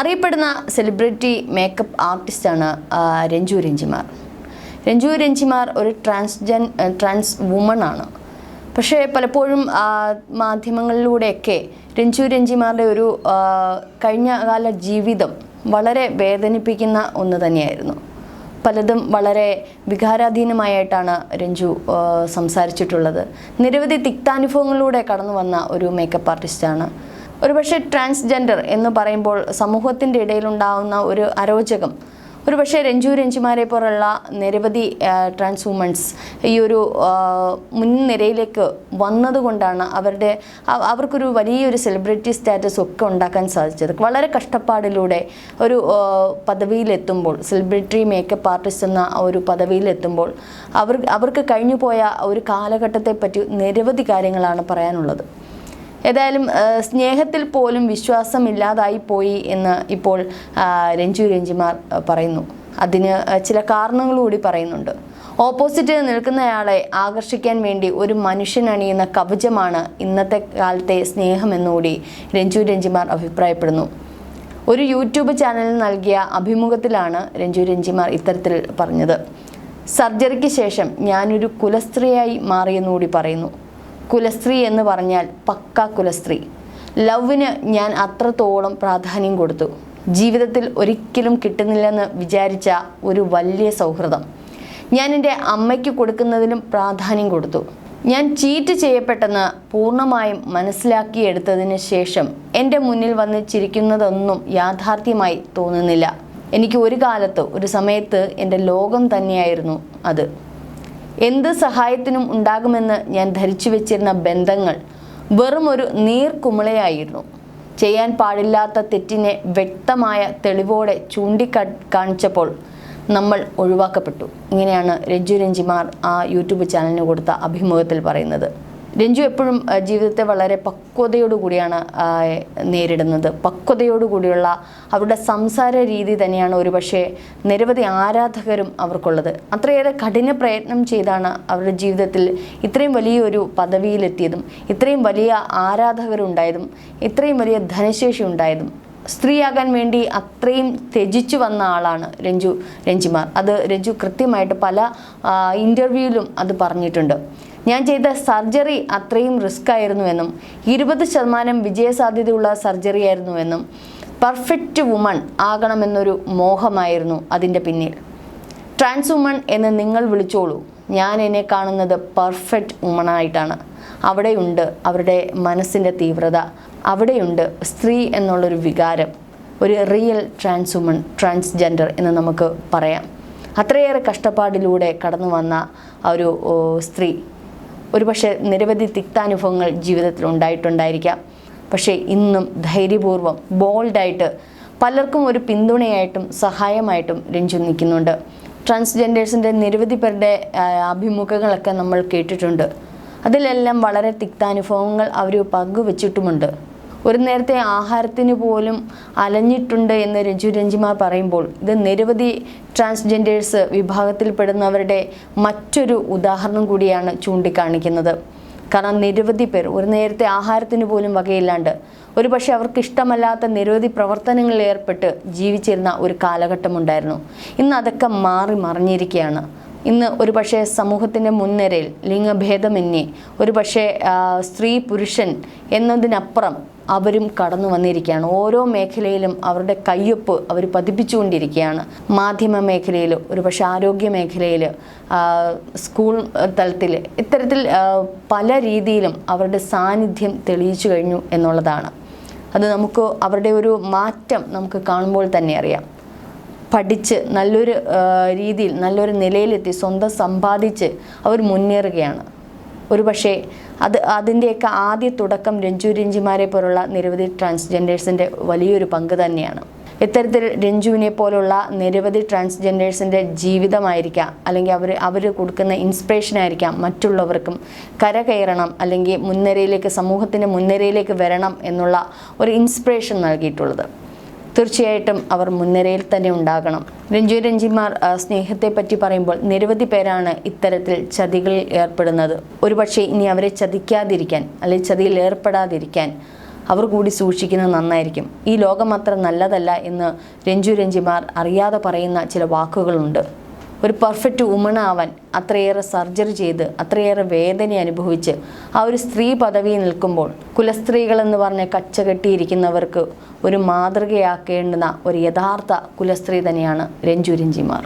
അറിയപ്പെടുന്ന celebrity makeup ആർട്ടിസ്റ്റാണ് രഞ്ജു രഞ്ജിമാർ. രഞ്ജു രഞ്ജിമാർ ഒരു ട്രാൻസ്ജെൻ ട്രാൻസ് വുമൺ ആണ്. പക്ഷേ പലപ്പോഴും മാധ്യമങ്ങളിലൂടെയൊക്കെ രഞ്ജു രഞ്ജിമാരുടെ ഒരു കഴിഞ്ഞകാല കഴിഞ്ഞ കാല ജീവിതം വളരെ വേദനിപ്പിക്കുന്ന ഒന്ന് തന്നെയായിരുന്നു. പലതും വളരെ വികാരാധീനമായിട്ടാണ് രഞ്ജു സംസാരിച്ചിട്ടുള്ളത്. നിരവധി തിക്താനുഭവങ്ങളിലൂടെ കടന്നു വന്ന ഒരു മേക്കപ്പ് ആർട്ടിസ്റ്റാണ് ഒരുപക്ഷെ ട്രാൻസ്ജെൻഡർ എന്ന് പറയുമ്പോൾ സമൂഹത്തിന്റെ ഇടയിലുണ്ടാവുന്ന ഒരു അരോചകം. ഒരുപക്ഷെ രഞ്ജു രഞ്ജിമാരെ പോലുള്ള നിരവധി ട്രാൻസ് വുമൻസ് ഈ ഒരു മുൻനിരയിലേക്ക് വന്നതുകൊണ്ടാണ് അവരുടെ അവർക്കൊരു വലിയൊരു സെലിബ്രിറ്റി സ്റ്റാറ്റസ് ഒക്കെ ഉണ്ടാക്കാൻ സാധിച്ചത്. വളരെ കഷ്ടപ്പാടിലൂടെ ഒരു പദവിയിലെത്തുമ്പോൾ സെലിബ്രിറ്റി മേക്കപ്പ് ആർട്ടിസ്റ്റ് എന്ന ഒരു പദവിയിലെത്തുമ്പോൾ അവർ അവർക്ക് കഴിഞ്ഞു പോയ ഒരു കാലഘട്ടത്തെ പറ്റി നിരവധി കാര്യങ്ങളാണ് പറയാനുള്ളത്. ഏതായാലും സ്നേഹത്തിൽ പോലും വിശ്വാസമില്ലാതായി പോയി എന്ന് ഇപ്പോൾ രഞ്ജു രഞ്ജിമാർ പറയുന്നു. അതിന് ചില കാരണങ്ങൾ കൂടി പറയുന്നുണ്ട്. ഓപ്പോസിറ്റ് നിൽക്കുന്നയാളെ ആകർഷിക്കാൻ വേണ്ടി ഒരു മനുഷ്യൻ അണിയുന്ന കവചമാണ് ഇന്നത്തെ കാലത്തെ സ്നേഹമെന്നുകൂടി രഞ്ജു രഞ്ജിമാർ അഭിപ്രായപ്പെടുന്നു. ഒരു യൂട്യൂബ് ചാനലിൽ നൽകിയ അഭിമുഖത്തിലാണ് രഞ്ജു രഞ്ജിമാർ ഇത്തരത്തിൽ പറഞ്ഞത്. സർജറിക്ക് ശേഷം ഞാനൊരു കുലസ്ത്രീയായി മാറിയെന്നുകൂടി പറയുന്നു. കുലസ്ത്രീ എന്ന് പറഞ്ഞാൽ പക്ക കുലസ്ത്രീ. ലവിന് ഞാൻ അത്രത്തോളം പ്രാധാന്യം കൊടുത്തു. ജീവിതത്തിൽ ഒരിക്കലും കിട്ടുന്നില്ലെന്ന് വിചാരിച്ച ഒരു വലിയ സൗഹൃദം. ഞാൻ എന്റെ അമ്മയ്ക്ക് കൊടുക്കുന്നതിലും പ്രാധാന്യം കൊടുത്തു. ഞാൻ ചീറ്റ് ചെയ്യപ്പെട്ടെന്ന് പൂർണമായും മനസ്സിലാക്കിയെടുത്തതിന് ശേഷം എന്റെ മുന്നിൽ വന്ന് ചിരിക്കുന്നതൊന്നും യാഥാർത്ഥ്യമായി തോന്നുന്നില്ല. എനിക്ക് ഒരു കാലത്ത് ഒരു സമയത്ത് എന്റെ ലോകം തന്നെയായിരുന്നു അത്. എന്ത് സഹായത്തിനും ഉണ്ടാകുമെന്ന് ഞാൻ ധരിച്ചു വെച്ചിരുന്ന ബന്ധങ്ങൾ വെറും ഒരു നീർക്കുമിളയായിരുന്നു. ചെയ്യാൻ പാടില്ലാത്ത തെറ്റിനെ വ്യക്തമായ തെളിവോടെ ചൂണ്ടിക്കാ കാണിച്ചപ്പോൾ നമ്മൾ ഒഴിവാക്കപ്പെട്ടു. ഇങ്ങനെയാണ് രഞ്ജു രഞ്ജിമാർ ആ യൂട്യൂബ് ചാനലിന് കൊടുത്ത അഭിമുഖത്തിൽ പറയുന്നത്. രഞ്ജു എപ്പോഴും ജീവിതത്തെ വളരെ പക്വതയോടുകൂടിയാണ് നേരിടുന്നത്. പക്വതയോടുകൂടിയുള്ള അവരുടെ സംസാര രീതി തന്നെയാണ് ഒരുപക്ഷെ നിരവധി ആരാധകരും അവർക്കുള്ളത്. അത്രയേറെ കഠിന പ്രയത്നം ചെയ്താണ് അവരുടെ ജീവിതത്തിൽ ഇത്രയും വലിയൊരു പദവിയിലെത്തിയതും ഇത്രയും വലിയ ആരാധകരുണ്ടായതും ഇത്രയും വലിയ ധനശേഷി ഉണ്ടായതും സ്ത്രീയാകാൻ വേണ്ടി അത്രയും ത്യജിച്ചു വന്ന ആളാണ് രഞ്ജു രഞ്ജിമാർ. അത് രഞ്ജു കൃത്യമായിട്ട് പല ഇന്റർവ്യൂവിലും അത് പറഞ്ഞിട്ടുണ്ട്. ഞാൻ ചെയ്ത സർജറി അത്രയും റിസ്ക് ആയിരുന്നുവെന്നും ഇരുപത് ശതമാനം വിജയസാധ്യതയുള്ള സർജറി ആയിരുന്നുവെന്നും പെർഫെക്റ്റ് വുമൺ ആകണമെന്നൊരു മോഹമായിരുന്നു അതിന്റെ പിന്നിൽ. ട്രാൻസ് വുമൺ എന്ന് നിങ്ങൾ വിളിച്ചോളൂ. ഞാൻ എന്നെ കാണുന്നത് പെർഫെക്റ്റ് ഉമ്മണായിട്ടാണ് അവിടെയുണ്ട് അവരുടെ മനസ്സിന്റെ തീവ്രത. അവിടെയുണ്ട് സ്ത്രീ എന്നുള്ളൊരു വികാരം. ഒരു റിയൽ ട്രാൻസ് വുമൺ ട്രാൻസ്ജെൻഡർ എന്ന് നമുക്ക് പറയാം. അത്രയേറെ കഷ്ടപ്പാടിലൂടെ കടന്നു വന്ന ഒരു സ്ത്രീ. ഒരുപക്ഷെ നിരവധി തിക്താനുഭവങ്ങൾ ജീവിതത്തിൽ ഉണ്ടായിട്ടുണ്ടായിരിക്കാം. പക്ഷേ ഇന്നും ധൈര്യപൂർവം ബോൾഡായിട്ട് പലർക്കും ഒരു പിന്തുണയായിട്ടും സഹായമായിട്ടും രഞ്ജു നിൽക്കുന്നുണ്ട്. ട്രാൻസ്ജെൻഡേഴ്സിന്റെ നിരവധി പേരുടെ അഭിമുഖങ്ങളൊക്കെ നമ്മൾ കേട്ടിട്ടുണ്ട്. അതിലെല്ലാം വളരെ തിക്താനുഭവങ്ങൾ അവർ പങ്കുവച്ചിട്ടുമുണ്ട്. ഒരു നേരത്തെ ആഹാരത്തിന് പോലും അലഞ്ഞിട്ടുണ്ട് എന്ന് രഞ്ജു രഞ്ജിമാർ പറയുമ്പോൾ ഇത് നിരവധി ട്രാൻസ്ജെൻഡേഴ്സ് വിഭാഗത്തിൽപ്പെടുന്നവരുടെ മറ്റൊരു ഉദാഹരണം കൂടിയാണ് ചൂണ്ടിക്കാണിക്കുന്നത്. കാരണം നിരവധി പേർ ഒരു നേരത്തെ ആഹാരത്തിന് പോലും വകയില്ലാണ്ട് ഒരു പക്ഷേ അവർക്ക് ഇഷ്ടമല്ലാത്ത നിരവധി പ്രവർത്തനങ്ങളിൽ ഏർപ്പെട്ട് ജീവിച്ചിരുന്ന ഒരു കാലഘട്ടമുണ്ടായിരുന്നു. ഇന്ന് അതൊക്കെ മാറി മറിഞ്ഞിരിക്കുകയാണ്. ഇന്ന് ഒരു പക്ഷേ സമൂഹത്തിന്റെ മുൻനിരയിൽ ലിംഗഭേദമന്യേ ഒരു പക്ഷേ സ്ത്രീ പുരുഷൻ എന്നതിനപ്പുറം അവരും കടന്നു വന്നിരിക്കുകയാണ്. ഓരോ മേഖലയിലും അവരുടെ കയ്യൊപ്പ് അവർ പതിപ്പിച്ചുകൊണ്ടിരിക്കുകയാണ്. മാധ്യമ മേഖലയിൽ ഒരുപക്ഷെ ആരോഗ്യ മേഖലയിൽ സ്കൂൾ തലത്തിൽ ഇത്തരത്തിൽ പല രീതിയിലും അവരുടെ സാന്നിധ്യം തെളിയിച്ചു കഴിഞ്ഞു എന്നുള്ളതാണ്. അത് നമുക്ക് അവരുടെ ഒരു മാറ്റം നമുക്ക് കാണുമ്പോൾ തന്നെ അറിയാം. പഠിച്ച് നല്ലൊരു രീതിയിൽ നല്ലൊരു നിലയിലെത്തി സ്വന്തം സമ്പാദിച്ച് അവർ മുന്നേറുകയാണ്. ഒരു പക്ഷേ അത് അതിന്റെയൊക്കെ ആദ്യ തുടക്കം രഞ്ജു രഞ്ജിമാരെ പോലുള്ള നിരവധി ട്രാൻസ്ജെൻഡേഴ്സിന്റെ വലിയൊരു പങ്ക് തന്നെയാണ്. ഇത്തരത്തിൽ രഞ്ജുവിനെ പോലുള്ള നിരവധി ട്രാൻസ്ജെൻഡേഴ്സിന്റെ ജീവിതമായിരിക്കാം അല്ലെങ്കിൽ അവർ അവർ കൊടുക്കുന്ന ഇൻസ്പിറേഷൻ ആയിരിക്കാം മറ്റുള്ളവർക്കും കരകയറണം അല്ലെങ്കിൽ മുൻനിരയിലേക്ക് സമൂഹത്തിന്റെ മുൻനിരയിലേക്ക് വരണം എന്നുള്ള ഒരു ഇൻസ്പിറേഷൻ നൽകിയിട്ടുള്ളത്. തീർച്ചയായിട്ടും അവർ മുൻനിരയിൽ തന്നെ ഉണ്ടാകണം. രഞ്ജു രഞ്ജിമാർ സ്നേഹത്തെ പറ്റി പറയുമ്പോൾ നിരവധി പേരാണ് ഇത്തരത്തിൽ ചതികളിൽ ഏർപ്പെടുന്നത്. ഒരുപക്ഷെ ഇനി അവരെ ചതിക്കാതിരിക്കാൻ അല്ലെങ്കിൽ ചതിയിൽ ഏർപ്പെടാതിരിക്കാൻ അവർ കൂടി സൂക്ഷിക്കുന്നത് നന്നായിരിക്കും. ഈ ലോകം അത്ര നല്ലതല്ല എന്ന് രഞ്ജു രഞ്ജിമാർ അറിയാതെ പറയുന്ന ചില വാക്കുകളുണ്ട്. ഒരു പെർഫെക്റ്റ് വുമൺ ആവാൻ അത്രയേറെ സർജറി ചെയ്ത് അത്രയേറെ വേദന അനുഭവിച്ച് ആ ഒരു സ്ത്രീ പദവി നിൽക്കുമ്പോൾ കുലസ്ത്രീകൾ എന്ന് പറഞ്ഞ് കച്ചകെട്ടിയിരിക്കുന്നവർക്ക് ഒരു മാതൃകയാക്കേണ്ടുന്ന ഒരു യഥാർത്ഥ കുലസ്ത്രീ തന്നെയാണ് രഞ്ജു രഞ്ജിമാർ.